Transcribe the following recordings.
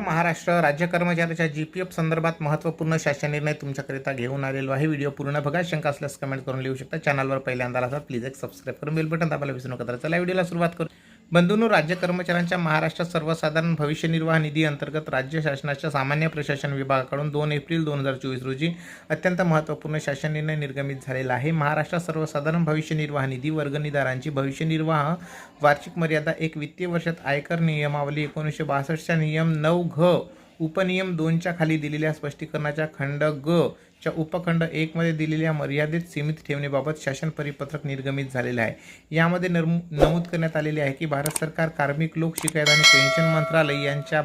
महाराष्ट्र राज्य कर्मचाऱ्याच्या G P F संदर्भात महत्त्वपूर्ण शासन निर्णय तुमच्याकरिता घेऊन आलेलो आहे. व्हिडिओ पूर्ण बघा. शंका असल्यास कमेंट करून लिहू शकता. चॅनलवर पहिल्यांदा आला प्लीज एक सबस्क्राईब करून बेल बटन दाबायला विसरू नका. तर चला व्हिडिओला सुरुवात करू. बंधूंनो राज्य कर्मचाऱ्यांच्या महाराष्ट्र सर्वसाधारण भविष्य निर्वाह निधी अंतर्गत राज्य शासनाच्या सामान्य प्रशासन विभागाकडून दोन एप्रिल दोन हजार चोवीस रोजी अत्यंत महत्त्वपूर्ण शासन निर्णय निर्गमित झालेला आहे. महाराष्ट्र सर्वसाधारण भविष्य निर्वाह निधी वर्गणीदारांची भविष्य निर्वाह वार्षिक मर्यादा एक वित्तीय वर्षात आयकर नियमावली एकोणीसशे बासष्टच्या नियम नऊ घ उपनियम दोनच्या खाली दिलेल्या स्पष्टीकरणाच्या खंड ग च्या उपखंड एकमध्ये दिलेल्या मर्यादेत सीमित ठेवण्याबाबत शासन परिपत्रक निर्गमित झालेले आहे. यामध्ये नमूद करण्यात आलेले आहे की भारत सरकार कार्मिक लोक शिकायत आणि पेन्शन मंत्रालय यांच्या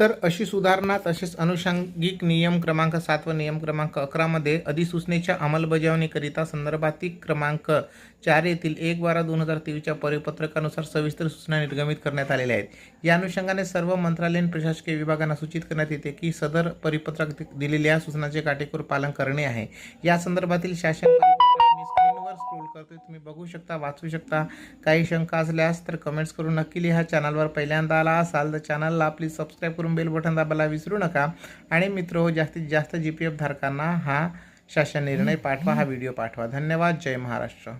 तर अशी सुधारणा तसेच अनुषंगिक नियम क्रमांक सात व नियम क्रमांक अकरामध्ये अधिसूचनेच्या अंमलबजावणीकरिता संदर्भातील क्रमांक चार येथील एक बारा दोन हजार तेवीसच्या परिपत्रकानुसार सविस्तर सूचना निर्गमित करण्यात आलेल्या आहेत. या अनुषंगाने सर्व मंत्रालयीन प्रशासकीय विभागांना सूचित करण्यात येते की सदर परिपत्रक दि- दिलेल्या सूचनांचे काटेकोर पालन करणे आहे. या संदर्भातील शासन करतोय तुम्ही बघू शकता वाचू शकता. काही शंका असल्यास तर कमेंट्स करून नक्की लिहा. चॅनलवर पहिल्यांदा आला असाल तर चॅनलला प्लीज सबस्क्राईब करून बेल बटन दाबायला विसरू नका. आणि मित्र हो जास्तीत जास्त जी पी एफ धारकांना हा शासन निर्णय पाठवा हा व्हिडिओ पाठवा. धन्यवाद. जय महाराष्ट्र.